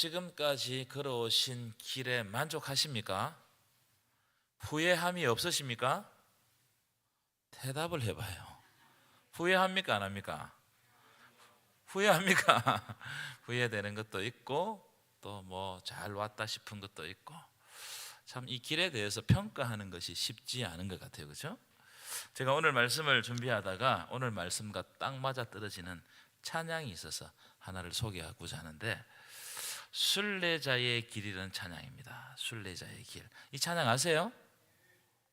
지금까지 걸어오신 길에 만족하십니까? 후회함이 없으십니까? 대답을 해봐요. 후회합니까? 안 합니까? 후회합니까? 후회되는 것도 있고 또 뭐 잘 왔다 싶은 것도 있고 참 이 길에 대해서 평가하는 것이 쉽지 않은 것 같아요. 그렇죠? 제가 오늘 말씀을 준비하다가 오늘 말씀과 딱 맞아 떨어지는 찬양이 있어서 하나를 소개하고자 하는데 순례자의 길이라는 찬양입니다. 순례자의 길. 이 찬양 아세요?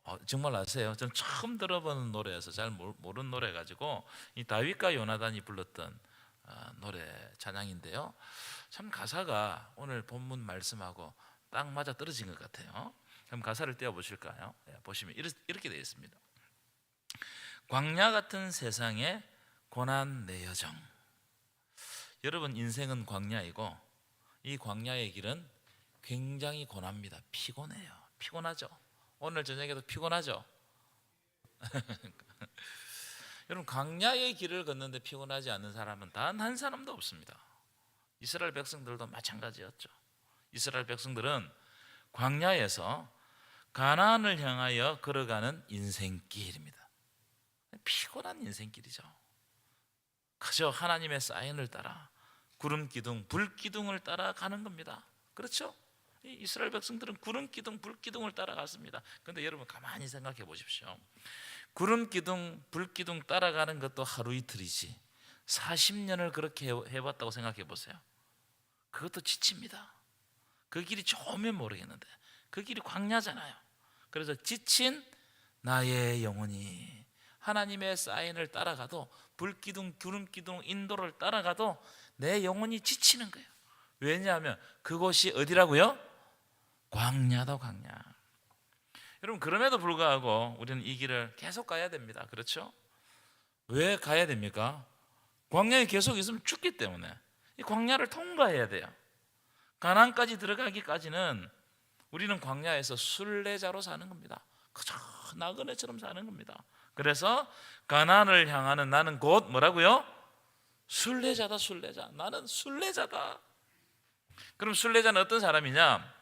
어, 정말 아세요? 전 처음 들어보는 노래여서 잘 모르- 모르는 노래 가지고 이 다윗과 요나단이 불렀던 아, 노래 찬양인데요. 참 가사가 오늘 본문 말씀하고 딱 맞아 떨어진 것 같아요. 그럼 가사를 떼어 보실까요? 예, 보시면 이렇- 이렇게 되어 있습니다. 광야 같은 세상에 고난 내 여정. 여러분 인생은 광야이고 이 광야의 길은 굉장히 고납니다. 피곤해요. 피곤하죠. 오늘 저녁에도 피곤하죠. 여러분 광야의 길을 걷는데 피곤하지 않는 사람은 단 한 사람도 없습니다. 이스라엘 백성들도 마찬가지였죠. 이스라엘 백성들은 광야에서 가나안을 향하여 걸어가는 인생길입니다. 피곤한 인생길이죠. 그저 하나님의 사인을 따라 구름 기둥, 불 기둥을 따라 가는 겁니다. 그렇죠? 이 이스라엘 백성들은 구름 기둥, 불 기둥을 따라갔습니다. 그런데 여러분 가만히 생각해 보십시오. 구름 기둥, 불 기둥 따라가는 것도 하루 이틀이지. 40년을 그렇게 해- 해봤다고 생각해 보세요. 그것도 지칩니다. 그 길이 좋으면 모르겠는데 그 길이 광야잖아요. 그래서 지친 나의 영혼이 하나님의 사인을 따라가도 불기둥, 구름기둥, 인도를 따라가도 내 영혼이 지치는 거예요. 왜냐하면 그곳이 어디라고요? 광야다 광야. 여러분 그럼에도 불구하고 우리는 이 길을 계속 가야 됩니다. 그렇죠? 왜 가야 됩니까? 광야에 계속 있으면 죽기 때문에 이 광야를 통과해야 돼요. 가나안까지 들어가기까지는 우리는 광야에서 순례자로 사는 겁니다. 그저 나그네처럼 사는 겁니다. 그래서 가나안을 향하는 나는 곧 뭐라고요? 순례자다 순례자. 나는 순례자다. 그럼 순례자는 어떤 사람이냐?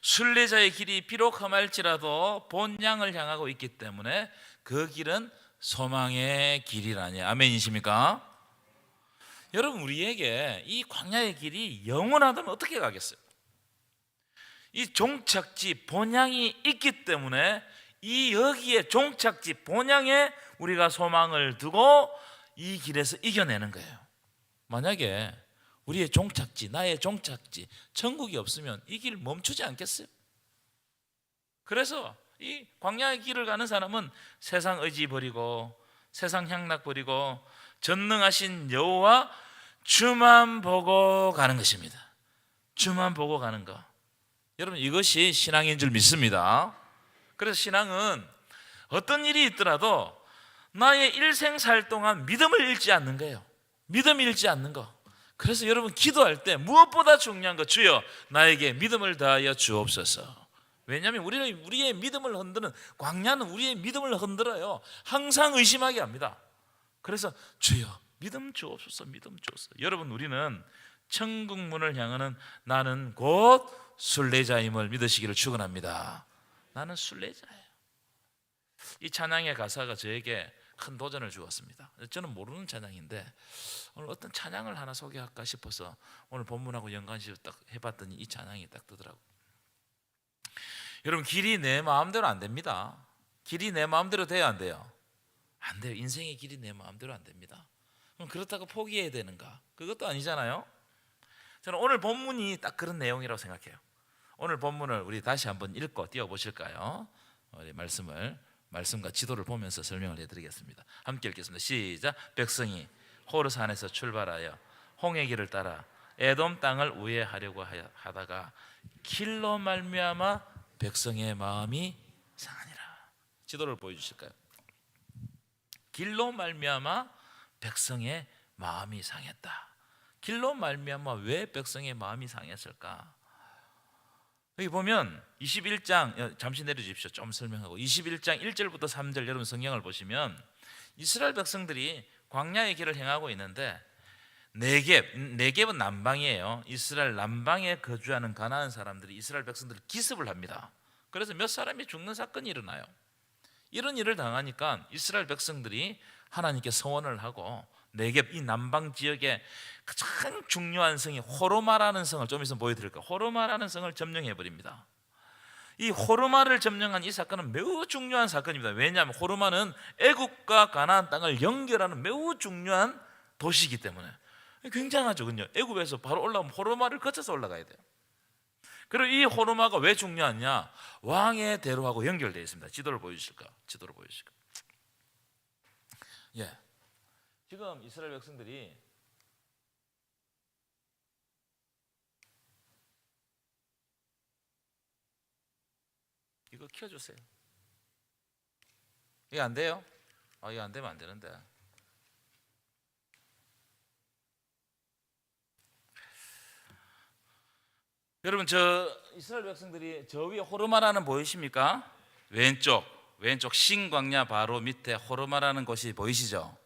순례자의 길이 비록 험할지라도 본 양을 향하고 있기 때문에 그 길은 소망의 길이라니. 아멘이십니까? 여러분 우리에게 이 광야의 길이 영원하다면 어떻게 가겠어요? 이 종착지 본향이 있기 때문에 이 여기에 종착지 본향에 우리가 소망을 두고 이 길에서 이겨내는 거예요. 만약에 우리의 종착지, 나의 종착지, 천국이 없으면 이 길 멈추지 않겠어요? 그래서 이 광야의 길을 가는 사람은 세상 의지 버리고 세상 향락 버리고 전능하신 여호와 주만 보고 가는 것입니다. 주만 보고 가는 거. 여러분 이것이 신앙인 줄 믿습니다. 그래서 신앙은 어떤 일이 있더라도 나의 일생 살 동안 믿음을 잃지 않는 거예요. 믿음 잃지 않는 거. 그래서 여러분 기도할 때 무엇보다 중요한 거 주여 나에게 믿음을 다하여 주옵소서. 왜냐하면 우리는 우리의 믿음을 흔드는 광야는 우리의 믿음을 흔들어요. 항상 의심하게 합니다. 그래서 주여 믿음 주옵소서 믿음 주옵소서. 여러분 우리는 천국 문을 향하는 나는 곧 순례자임을 믿으시기를 축원합니다. 나는 순례자예요. 이 찬양의 가사가 저에게 큰 도전을 주었습니다. 저는 모르는 찬양인데 오늘 어떤 찬양을 하나 소개할까 싶어서 오늘 본문하고 연관시켜 딱 해봤더니 이 찬양이 딱 뜨더라고. 여러분 길이 내 마음대로 안 됩니다. 길이 내 마음대로 돼야 안 돼요. 안 돼요. 인생의 길이 내 마음대로 안 됩니다. 그럼 그렇다고 포기해야 되는가? 그것도 아니잖아요. 저는 오늘 본문이 딱 그런 내용이라고 생각해요. 오늘 본문을 우리 다시 한번 읽고 띄워 보실까요? 우리 말씀을 말씀과 지도를 보면서 설명을 해드리겠습니다. 함께 읽겠습니다. 시작. 백성이 호르산에서 출발하여 홍해 길을 따라 에돔 땅을 우회하려고 하다가 길로 말미암아 백성의 마음이 상하니라. 지도를 보여주실까요? 길로 말미암아 백성의 마음이 상했다. 길로 말미암아 왜 백성의 마음이 상했을까? 여기 보면 21장 어, 잠시 내려 주십시오. 좀 설명하고 21장 1절부터 3절 여러분 성경을 보시면 이스라엘 백성들이 광야의 길을 행하고 있는데 네겝, 네겝은 남방이에요. 이스라엘 남방에 거주하는 가나안 사람들이 이스라엘 백성들을 기습을 합니다. 그래서 몇 사람이 죽는 사건이 일어나요. 이런 일을 당하니까 이스라엘 백성들이 하나님께 서원을 하고 네겝 이 남방 지역에 가장 중요한 성이 호르마라는 성을 좀 있으면 보여드릴까. 호르마라는 성을 점령해 버립니다. 이 호르마를 점령한 이 사건은 매우 중요한 사건입니다. 왜냐하면 호르마는 애굽과 가나안 땅을 연결하는 매우 중요한 도시이기 때문에 굉장하죠, 그요 애굽에서 바로 올라오면 호르마를 거쳐서 올라가야 돼요. 그리고 이 호르마가 왜 중요하냐? 왕의 대로하고 연결되어 있습니다. 지도를 보여주실까? 지도를 보여주실까? 예. 지금 이스라엘 백성들이 이거 키워주세요. 이게 안 돼요? 아, 이거 안 되면 안 되는데. 여러분 저 이스라엘 백성들이 저 위에 호르마라는 보이십니까? 왼쪽 왼쪽 신광야 바로 밑에 호르마라는 곳이 보이시죠?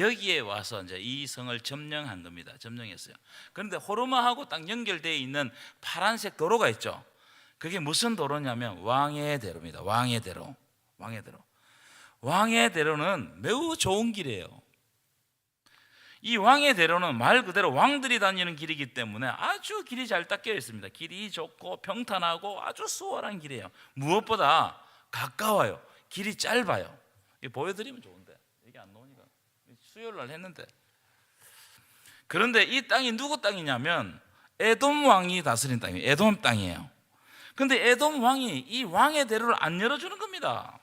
여기에 와서 이제 이 성을 점령한 겁니다. 점령했어요. 그런데 호르마하고 딱 연결되어 있는 파란색 도로가 있죠. 그게 무슨 도로냐면 왕의 대로입니다. 왕의 대로. 왕의 대로. 왕의 대로는 매우 좋은 길이에요. 이 왕의 대로는 말 그대로 왕들이 다니는 길이기 때문에 아주 길이 잘 닦여 있습니다. 길이 좋고 평탄하고 아주 수월한 길이에요. 무엇보다 가까워요. 길이 짧아요. 보여드리면 좋은데 이게 안 나오니까 수요일 날 했는데 그런데 이 땅이 누구 땅이냐면 에돔 왕이 다스린 땅이에요. 에돔 땅이에요. 근데 에돔 왕이 이 왕의 대로를 안 열어주는 겁니다.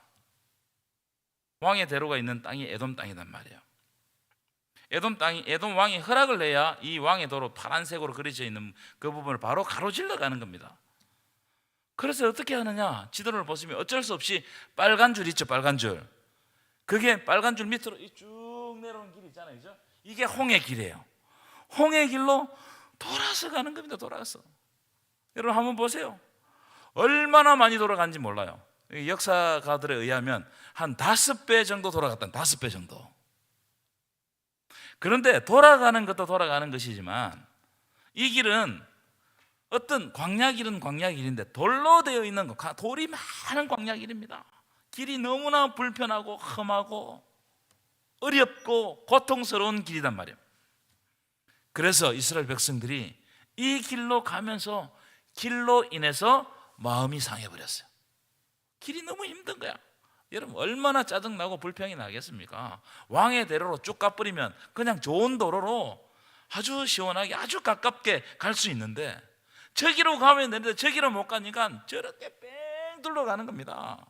왕의 대로가 있는 땅이 에돔 땅이단 말이에요. 에돔 땅이 에돔 왕이 허락을 내야 이 왕의 도로 파란색으로 그려져 있는 그 부분을 바로 가로질러 가는 겁니다. 그래서 어떻게 하느냐? 지도를 보시면 어쩔 수 없이 빨간 줄 있죠, 빨간 줄. 그게 빨간 줄 밑으로 이 쭉 내려오는 길이 있잖아요, 그죠? 이게 홍해 길이에요. 홍해 길로 돌아서 가는 겁니다, 돌아서. 여러분 한번 보세요. 얼마나 많이 돌아간지 몰라요. 역사가들에 의하면 한 다섯 배 정도 돌아갔다, 다섯 배 정도. 그런데 돌아가는 것도 돌아가는 것이지만 이 길은 어떤 광야길은 광야길인데 돌로 되어 있는 거, 돌이 많은 광야길입니다. 길이 너무나 불편하고 험하고 어렵고 고통스러운 길이단 말이에요. 그래서 이스라엘 백성들이 이 길로 가면서 길로 인해서 마음이 상해버렸어요. 길이 너무 힘든 거야. 여러분 얼마나 짜증나고 불평이 나겠습니까? 왕의 대로로 쭉 가버리면 그냥 좋은 도로로 아주 시원하게 아주 가깝게 갈 수 있는데 저기로 가면 되는데 저기로 못 가니까 저렇게 뺑 둘러 가는 겁니다.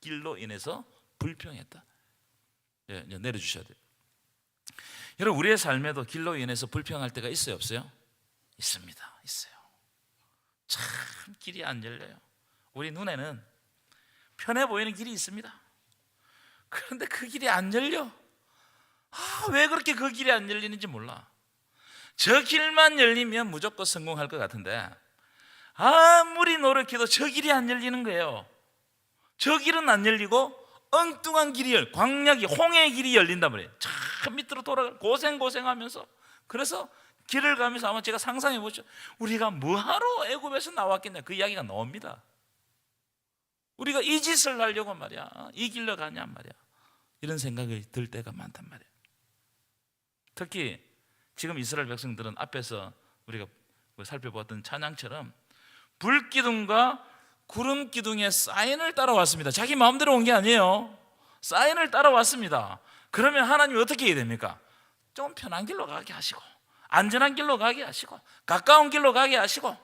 길로 인해서 불평했다. 예, 내려주셔야 돼요. 여러분 우리의 삶에도 길로 인해서 불평할 때가 있어요, 없어요? 있습니다, 있어요. 참 길이 안 열려요. 우리 눈에는 편해 보이는 길이 있습니다. 그런데 그 길이 안 열려. 아, 왜 그렇게 그 길이 안 열리는지 몰라. 저 길만 열리면 무조건 성공할 것 같은데 아무리 노력해도 저 길이 안 열리는 거예요. 저 길은 안 열리고 엉뚱한 길이 열, 광야기 홍해의 길이 열린단 말이에요. 참 밑으로 돌아가 고생 고생하면서 그래서 길을 가면서 아마 제가 상상해 보죠. 우리가 뭐하러 애굽에서 나왔겠냐 그 이야기가 나옵니다. 우리가 이 짓을 하려고 말이야. 이 길로 가냐 말이야. 이런 생각이 들 때가 많단 말이야. 특히 지금 이스라엘 백성들은 앞에서 우리가 살펴보았던 찬양처럼 불기둥과 구름 기둥의 사인을 따라왔습니다. 자기 마음대로 온 게 아니에요. 사인을 따라왔습니다. 그러면 하나님이 어떻게 해야 됩니까? 좀 편한 길로 가게 하시고 안전한 길로 가게 하시고 가까운 길로 가게 하시고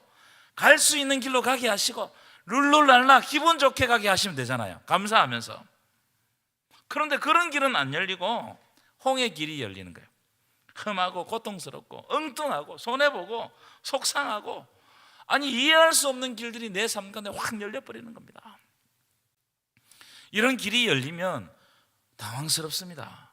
갈 수 있는 길로 가게 하시고 룰루랄라 기분 좋게 가게 하시면 되잖아요. 감사하면서. 그런데 그런 길은 안 열리고 홍의 길이 열리는 거예요. 험하고 고통스럽고 엉뚱하고 손해보고 속상하고 아니 이해할 수 없는 길들이 내 삶 가운데 확 열려버리는 겁니다. 이런 길이 열리면 당황스럽습니다.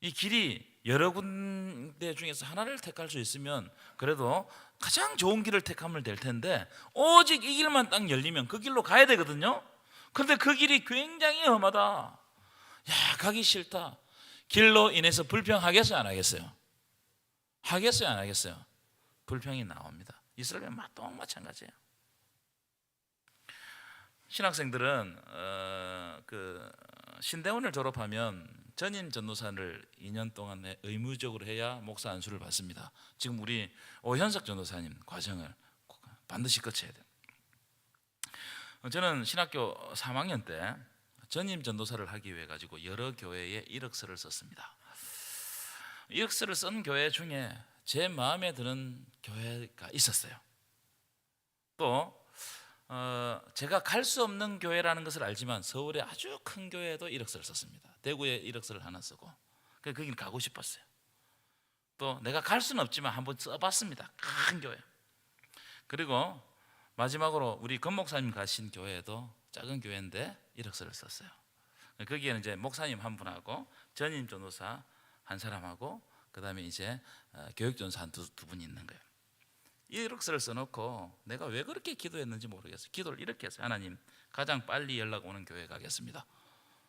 이 길이 여러 군데 중에서 하나를 택할 수 있으면 그래도 가장 좋은 길을 택하면 될 텐데 오직 이 길만 딱 열리면 그 길로 가야 되거든요. 그런데 그 길이 굉장히 험하다. 야 가기 싫다. 길로 인해서 불평하겠어요 안 하겠어요? 하겠어요, 안 하겠어요? 불평이 나옵니다. 이스라엘 맛동 마찬가지예요. 신학생들은 어, 그 신대원을 졸업하면 전임 전도사를 2년 동안 해- 의무적으로 해야 목사 안수를 받습니다. 지금 우리 오현석 전도사님 과정을 반드시 거쳐야 돼요. 어, 저는 신학교 3학년 때 전임 전도사를 하기 위해 가지고 여러 교회에 이력서를 썼습니다. 이력서를 쓴 교회 중에 제 마음에 드는 교회가 있었어요. 또 어, 제가 갈 수 없는 교회라는 것을 알지만 서울에 아주 큰 교회에도 이력서를 썼습니다. 대구에 이력서를 하나 쓰고 그 거기는 가고 싶었어요. 또 내가 갈 수는 없지만 한번 써봤습니다. 큰 교회. 그리고 마지막으로 우리 권 목사님 가신 교회도 작은 교회인데 이력서를 썼어요. 거기에는 이제 목사님 한 분하고 전임 전도사 한 사람하고 그 다음에 이제 어, 교육 전사 한두 두 분이 있는 거예요. 이력서를 써놓고 내가 왜 그렇게 기도했는지 모르겠어요. 기도를 이렇게 했어요. 하나님 가장 빨리 연락 오는 교회 가겠습니다.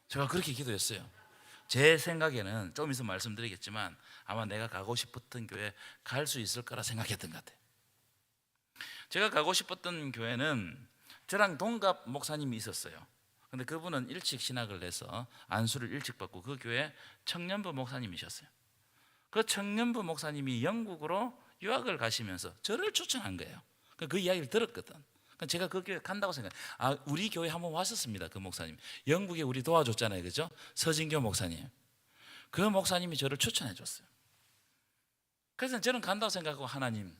제가 그렇게 기도했어요. 제 생각에는 좀 있으면 말씀드리겠지만 아마 내가 가고 싶었던 교회 갈 수 있을 거라 생각했던 것 같아요. 제가 가고 싶었던 교회는 저랑 동갑 목사님이 있었어요. 근데 그분은 일찍 신학을 내서 안수를 일찍 받고 그 교회 청년부 목사님이셨어요. 그 청년부 목사님이 영국으로 유학을 가시면서 저를 추천한 거예요. 그- 그 이야기를 들었거든. 그러니까 제가 그 교회 간다고 생각. 아 우리 교회 한번 왔었습니다. 그 목사님 영국에 우리 도와줬잖아요, 그죠? 서진교 목사님. 그 목사님이 저를 추천해 줬어요. 그래서 저는 간다고 생각하고 하나님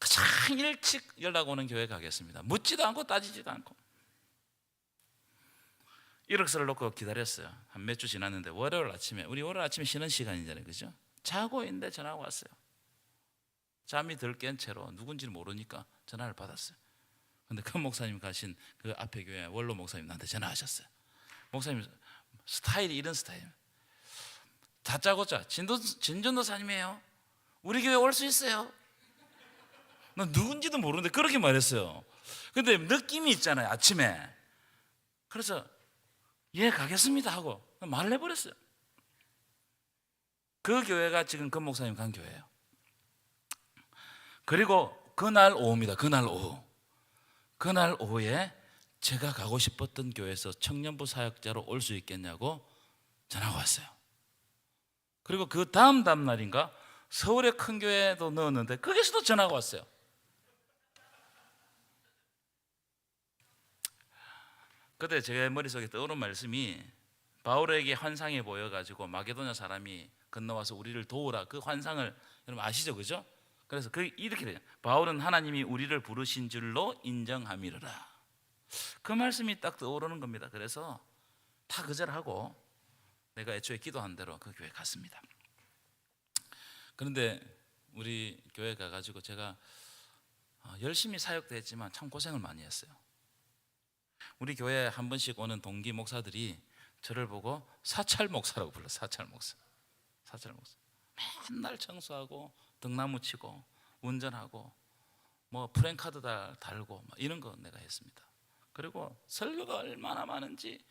가장 일찍 연락 오는 교회 가겠습니다. 묻지도 않고 따지지도 않고. 이력서를 놓고 기다렸어요. 한 몇 주 지났는데 월요일 아침에 우리 월요일 아침에 쉬는 시간이잖아요, 그죠? 자고 있는데 전화가 왔어요. 잠이 덜 깬 채로 누군지 모르니까 전화를 받았어요. 근데 그 목사님 가신 그 앞에 교회 원로 목사님 나한테 전화하셨어요. 목사님 스타일이 이런 스타일. 다짜고짜 진도 진전도사님이에요. 우리 교회 올 수 있어요. 난 누군지도 모르는데 그렇게 말했어요. 근데 느낌이 있잖아요 아침에. 그래서 예 가겠습니다 하고 말을 해버렸어요. 그 교회가 지금 그 목사님 간 교회예요. 그리고 그날 오후입니다. 그날 오후. 그날 오후에 제가 가고 싶었던 교회에서 청년부 사역자로 올 수 있겠냐고 전화가 왔어요. 그리고 그 다음 다음 날인가 서울의 큰 교회도 넣었는데 거기서도 전화가 왔어요. 그때 제 머릿속에 떠오른 말씀이 바울에게 환상이 보여 가지고 마게도냐 사람이 건너와서 우리를 도우라 그 환상을 여러분 아시죠, 그죠? 그래서 그 이렇게 돼요. 바울은 하나님이 우리를 부르신 줄로 인정함이로라. 그 말씀이 딱 떠오르는 겁니다. 그래서 다 거절하고 내가 애초에 기도한 대로 그 교회 갔습니다. 그런데 우리 교회 가가지고 제가 어, 열심히 사역도 했지만 참 고생을 많이 했어요. 우리 교회 한 번씩 오는 동기 목사들이 저를 보고 사찰 목사라고 불러 사찰 목사. 사찰 목사. 맨날 청소하고 등나무 치고 운전하고 뭐 프랭카드 다 달고 막 이런 거 내가 했습니다. 그리고 설교가 얼마나 많은지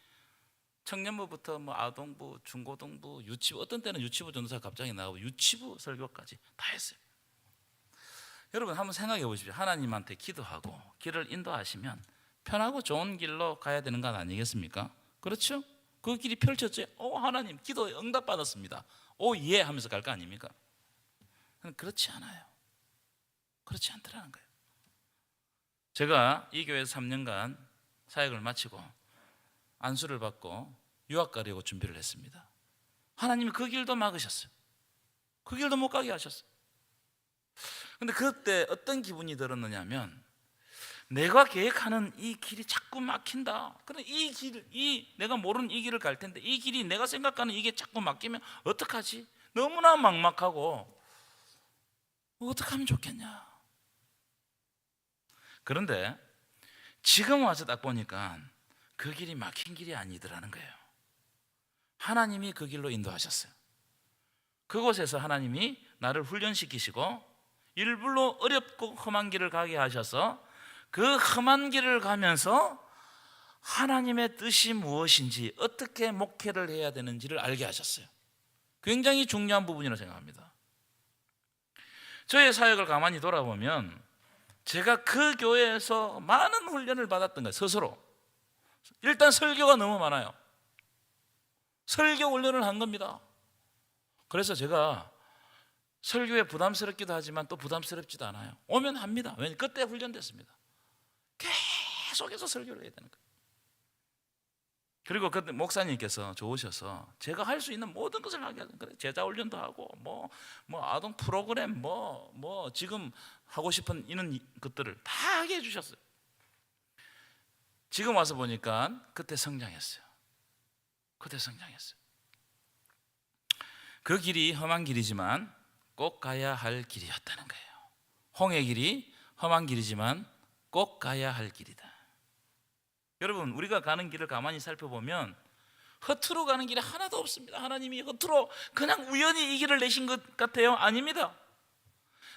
청년부부터 뭐 아동부, 중고등부, 유치부 어떤 때는 유치부 전도사 갑자기 나오고 유치부 설교까지 다 했어요. 여러분 한번 생각해 보십시오. 하나님한테 기도하고 길을 인도하시면 편하고 좋은 길로 가야 되는 건 아니겠습니까? 그렇죠? 그 길이 펼쳐져요. 오 하나님 기도 응답 받았습니다. 오예 하면서 갈 거 아닙니까? 그렇지 않아요. 그렇지 않더라는 거예요. 제가 이 교회에서 3년간 사역을 마치고 안수를 받고 유학 가려고 준비를 했습니다. 하나님이 그 길도 막으셨어요. 그 길도 못 가게 하셨어요. 근데 그때 어떤 기분이 들었느냐면 내가 계획하는 이 길이 자꾸 막힌다. 그래 이 길, 이 내가 모르는 이 길을 갈 텐데 이 길이 내가 생각하는 이게 자꾸 막히면 어떡하지? 너무나 막막하고 어떻게 하면 좋겠냐? 그런데 지금 와서 딱 보니까 그 길이 막힌 길이 아니더라는 거예요. 하나님이 그 길로 인도하셨어요. 그곳에서 하나님이 나를 훈련시키시고 일부러 어렵고 험한 길을 가게 하셔서 그 험한 길을 가면서 하나님의 뜻이 무엇인지 어떻게 목회를 해야 되는지를 알게 하셨어요. 굉장히 중요한 부분이라고 생각합니다. 저의 사역을 가만히 돌아보면 제가 그 교회에서 많은 훈련을 받았던 거예요. 스스로. 일단 설교가 너무 많아요. 설교 훈련을 한 겁니다. 그래서 제가 설교에 부담스럽기도 하지만 또 부담스럽지도 않아요. 오면 합니다. 왜냐 그때 훈련됐습니다. 계속해서 설교를 해야 되는 거예요. 그리고 그때 목사님께서 좋으셔서 제가 할 수 있는 모든 것을 하게 하는 거예요. 제자 훈련도 하고 뭐뭐 아동 프로그램 뭐뭐 지금 하고 싶은 이런 것들을 다 하게 해 주셨어요. 지금 와서 보니까 그때 성장했어요. 그때 성장했어요. 그 길이 험한 길이지만 꼭 가야 할 길이었다는 거예요. 홍의 길이 험한 길이지만 꼭 가야 할 길이다. 여러분, 우리가 가는 길을 가만히 살펴보면 허투루 가는 길이 하나도 없습니다. 하나님이 허투루 그냥 우연히 이 길을 내신 것 같아요? 아닙니다.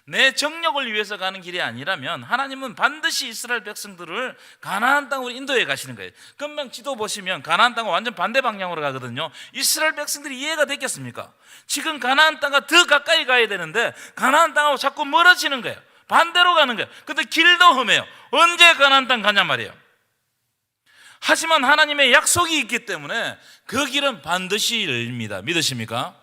내 정력을 위해서 가는 길이 아니라면 하나님은 반드시 이스라엘 백성들을 가나안 땅으로 인도해 가시는 거예요. 금방 지도 보시면 가나안 땅은 완전 반대 방향으로 가거든요. 이스라엘 백성들이 이해가 됐겠습니까? 지금 가나안 땅과 더 가까이 가야 되는데 가나안 땅하고 자꾸 멀어지는 거예요. 반대로 가는 거예요. 근데 길도 험해요. 언제 가나안 땅 가냐 말이에요. 하지만 하나님의 약속이 있기 때문에 그 길은 반드시 열립니다. 믿으십니까?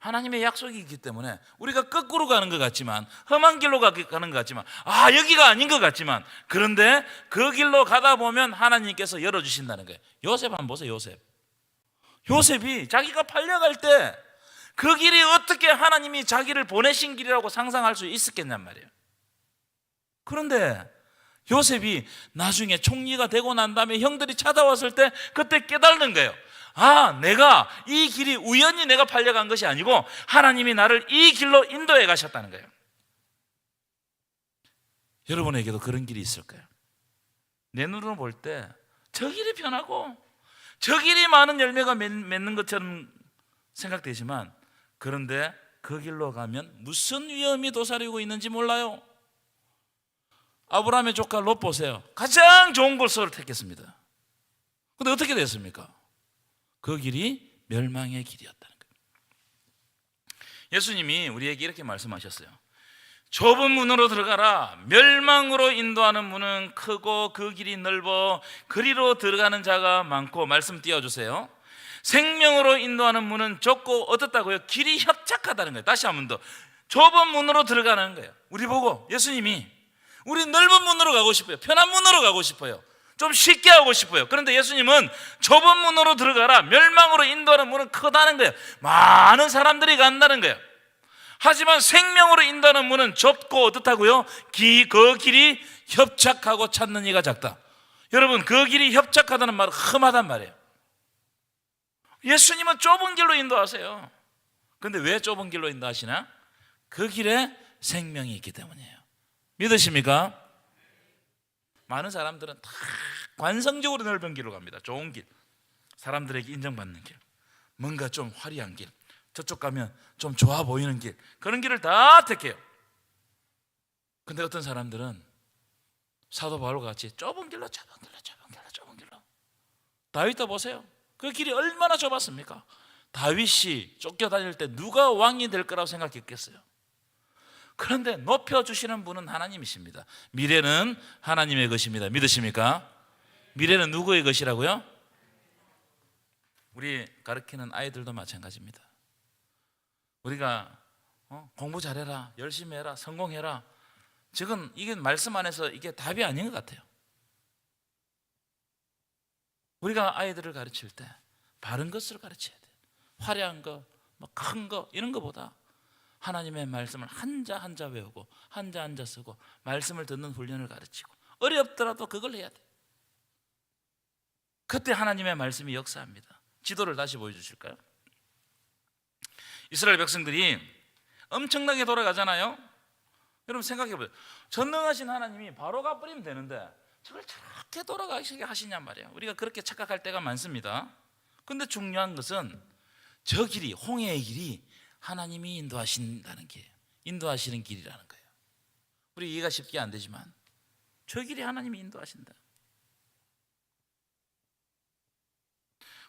하나님의 약속이 있기 때문에 우리가 거꾸로 가는 것 같지만 험한 길로 가- 가는 것 같지만 아 여기가 아닌 것 같지만 그런데 그 길로 가다 보면 하나님께서 열어주신다는 거예요 요셉 한번 보세요 요셉 요셉이 자기가 팔려갈 때 그 길이 어떻게 하나님이 자기를 보내신 길이라고 상상할 수 있었겠냔 말이에요 그런데 요셉이 나중에 총리가 되고 난 다음에 형들이 찾아왔을 때 그때 깨달는 거예요. 아, 내가 이 길이 우연히 내가 팔려간 것이 아니고 하나님이 나를 이 길로 인도해 가셨다는 거예요. 여러분에게도 그런 길이 있을까요? 내 눈으로 볼 때 저 길이 편하고 저 길이 많은 열매가 맺- 맺는 것처럼 생각되지만 그런데 그 길로 가면 무슨 위험이 도사리고 있는지 몰라요. 아브라함의 조카 롯 보세요. 가장 좋은 곳을 택했습니다. 근데 어떻게 됐습니까? 그 길이 멸망의 길이었다는 거예요. 예수님이 우리에게 이렇게 말씀하셨어요. 좁은 문으로 들어가라. 멸망으로 인도하는 문은 크고 그 길이 넓어 그리로 들어가는 자가 많고 말씀 띄워주세요. 생명으로 인도하는 문은 좁고 어떻다고요? 길이 협착하다는 거예요. 다시 한 번 더. 좁은 문으로 들어가는 거예요. 우리 보고 예수님이 우리 넓은 문으로 가고 싶어요. 편한 문으로 가고 싶어요. 좀 쉽게 하고 싶어요. 그런데 예수님은 좁은 문으로 들어가라. 멸망으로 인도하는 문은 크다는 거예요. 많은 사람들이 간다는 거예요. 하지만 생명으로 인도하는 문은 좁고 어떻다고요? 기, 그 길이 협착하고 찾는 이가 작다. 여러분, 그 길이 협착하다는 말은 험하단 말이에요. 예수님은 좁은 길로 인도하세요. 근데 왜 좁은 길로 인도하시나? 그 길에 생명이 있기 때문이에요. 믿으십니까? 많은 사람들은 다 관성적으로 넓은 길로 갑니다. 좋은 길. 사람들에게 인정받는 길. 뭔가 좀 화려한 길. 저쪽 가면 좀 좋아 보이는 길. 그런 길을 다 택해요. 근데 어떤 사람들은 사도 바울과 같이 좁은 길로 좁은 길로 좁은 길로 좁은 길로. 다윗도 보세요. 그 길이 얼마나 좁았습니까? 다윗이 쫓겨다닐 때 누가 왕이 될 거라고 생각했겠어요? 그런데 높여주시는 분은 하나님이십니다. 미래는 하나님의 것입니다. 믿으십니까? 미래는 누구의 것이라고요? 우리 가르치는 아이들도 마찬가지입니다. 우리가 어, 공부 잘해라, 열심히 해라, 성공해라. 지금 이게 말씀 안에서 이게 답이 아닌 것 같아요. 우리가 아이들을 가르칠 때 바른 것을 가르쳐야 돼. 화려한 거, 뭐큰거 이런 거보다 하나님의 말씀을 한자 한자 외우고 한자 한자 쓰고 말씀을 듣는 훈련을 가르치고 어렵더라도 그걸 해야 돼. 그때 하나님의 말씀이 역사합니다. 지도를 다시 보여주실까요? 이스라엘 백성들이 엄청나게 돌아가잖아요. 여러분 생각해 보세요. 전능하신 하나님이 바로 가버리면 되는데 저걸 저렇게 돌아가시게 하시냔 말이에요. 우리가 그렇게 착각할 때가 많습니다. 근데 중요한 것은 저 길이 홍해의 길이 하나님이 인도하신다는 게 인도하시는 길이라는 거예요. 우리 이해가 쉽게 안 되지만 저 길이 하나님이 인도하신다.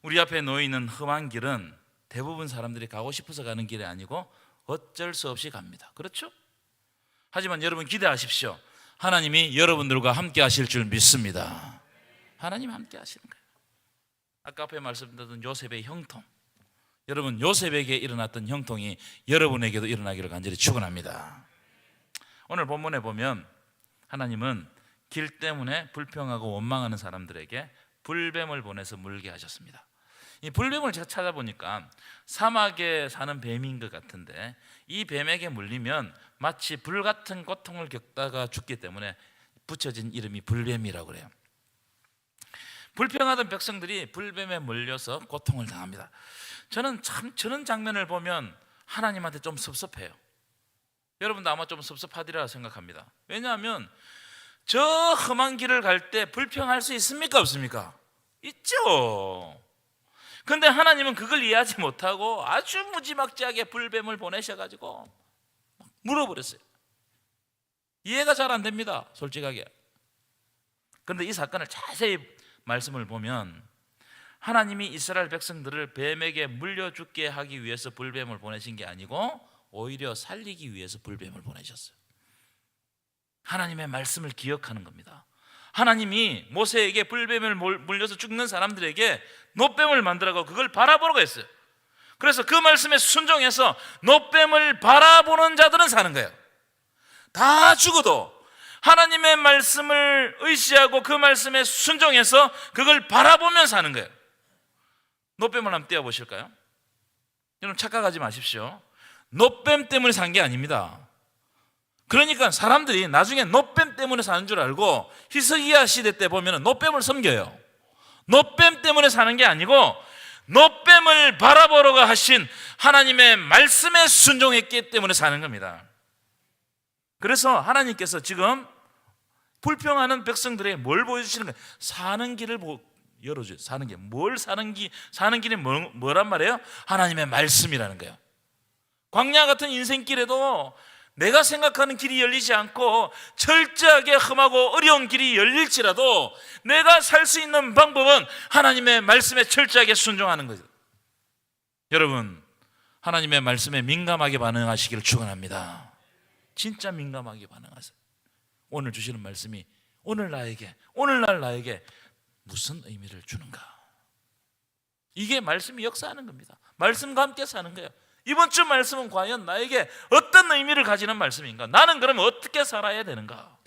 우리 앞에 놓여 있는 험한 길은 대부분 사람들이 가고 싶어서 가는 길이 아니고 어쩔 수 없이 갑니다. 그렇죠? 하지만 여러분 기대하십시오. 하나님이 여러분들과 함께 하실 줄 믿습니다. 하나님 함께 하시는 거예요. 아까 앞에 말씀드렸던 요셉의 형통. 여러분 요셉에게 일어났던 형통이 여러분에게도 일어나기를 간절히 축원합니다. 오늘 본문에 보면 하나님은 길 때문에 불평하고 원망하는 사람들에게 불뱀을 보내서 물게 하셨습니다. 이 불뱀을 제가 찾아보니까 사막에 사는 뱀인 것 같은데 이 뱀에게 물리면 마치 불 같은 고통을 겪다가 죽기 때문에 붙여진 이름이 불뱀이라고 그래요. 불평하던 백성들이 불뱀에 물려서 고통을 당합니다. 저는 참 저런 장면을 보면 하나님한테 좀 섭섭해요. 여러분도 아마 좀 섭섭하리라 생각합니다. 왜냐하면 저 험한 길을 갈 때 불평할 수 있습니까 없습니까? 있죠. 근데 하나님은 그걸 이해하지 못하고 아주 무지막지하게 불뱀을 보내셔가지고 물어버렸어요. 이해가 잘 안 됩니다. 솔직하게. 그런데 이 사건을 자세히 말씀을 보면 하나님이 이스라엘 백성들을 뱀에게 물려 죽게 하기 위해서 불뱀을 보내신 게 아니고 오히려 살리기 위해서 불뱀을 보내셨어요. 하나님의 말씀을 기억하는 겁니다. 하나님이 모세에게 불뱀을 몰- 물려서 죽는 사람들에게 노뱀을 만들라고 그걸 바라보라고 했어요. 그래서 그 말씀에 순종해서 노뱀을 바라보는 자들은 사는 거예요. 다 죽어도 하나님의 말씀을 의지하고 그 말씀에 순종해서 그걸 바라보면 사는 거예요. 노뱀을 한번 띄워 보실까요? 여러분 착각하지 마십시오. 노뱀 때문에 산 게 아닙니다. 그러니까 사람들이 나중에 노뱀 때문에 사는 줄 알고 히스기야 시대 때 보면 노뱀을 섬겨요. 노뱀 때문에 사는 게 아니고 노뱀을 바라보러가 하신 하나님의 말씀에 순종했기 때문에 사는 겁니다. 그래서 하나님께서 지금 불평하는 백성들에게 뭘 보여주시는 거예요? 사는 길을 보, 열어줘요. 사는 길. 뭘 사는 길, 사는 길이 뭐, 뭐란 말이에요? 하나님의 말씀이라는 거예요. 광야 같은 인생길에도 내가 생각하는 길이 열리지 않고 철저하게 험하고 어려운 길이 열릴지라도 내가 살 수 있는 방법은 하나님의 말씀에 철저하게 순종하는 거죠. 여러분, 하나님의 말씀에 민감하게 반응하시기를 축원합니다. 진짜 민감하게 반응하세요. 오늘 주시는 말씀이 오늘 나에게 오늘날 나에게 무슨 의미를 주는가? 이게 말씀이 역사하는 겁니다. 말씀과 함께 사는 거예요. 이번 주 말씀은 과연 나에게 어떤 의미를 가지는 말씀인가? 나는 그러면 어떻게 살아야 되는가?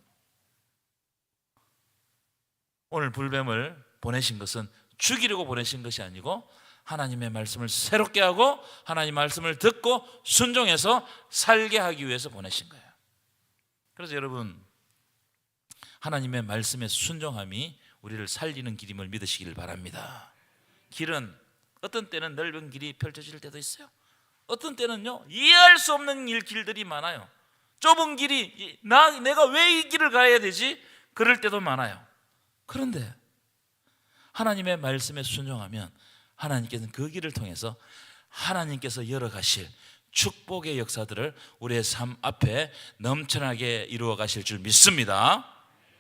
오늘 불뱀을 보내신 것은 죽이려고 보내신 것이 아니고 하나님의 말씀을 새롭게 하고 하나님 말씀을 듣고 순종해서 살게 하기 위해서 보내신 거예요. 그래서 여러분 하나님의 말씀에 순종함이 우리를 살리는 길임을 믿으시기를 바랍니다. 길은 어떤 때는 넓은 길이 펼쳐질 때도 있어요. 어떤 때는요 이해할 수 없는 일 길들이 많아요. 좁은 길이 나 내가 왜 이 길을 가야 되지? 그럴 때도 많아요. 그런데 하나님의 말씀에 순종하면 하나님께서는 그 길을 통해서 하나님께서 열어가실 축복의 역사들을 우리의 삶 앞에 넘쳐나게 이루어 가실 줄 믿습니다.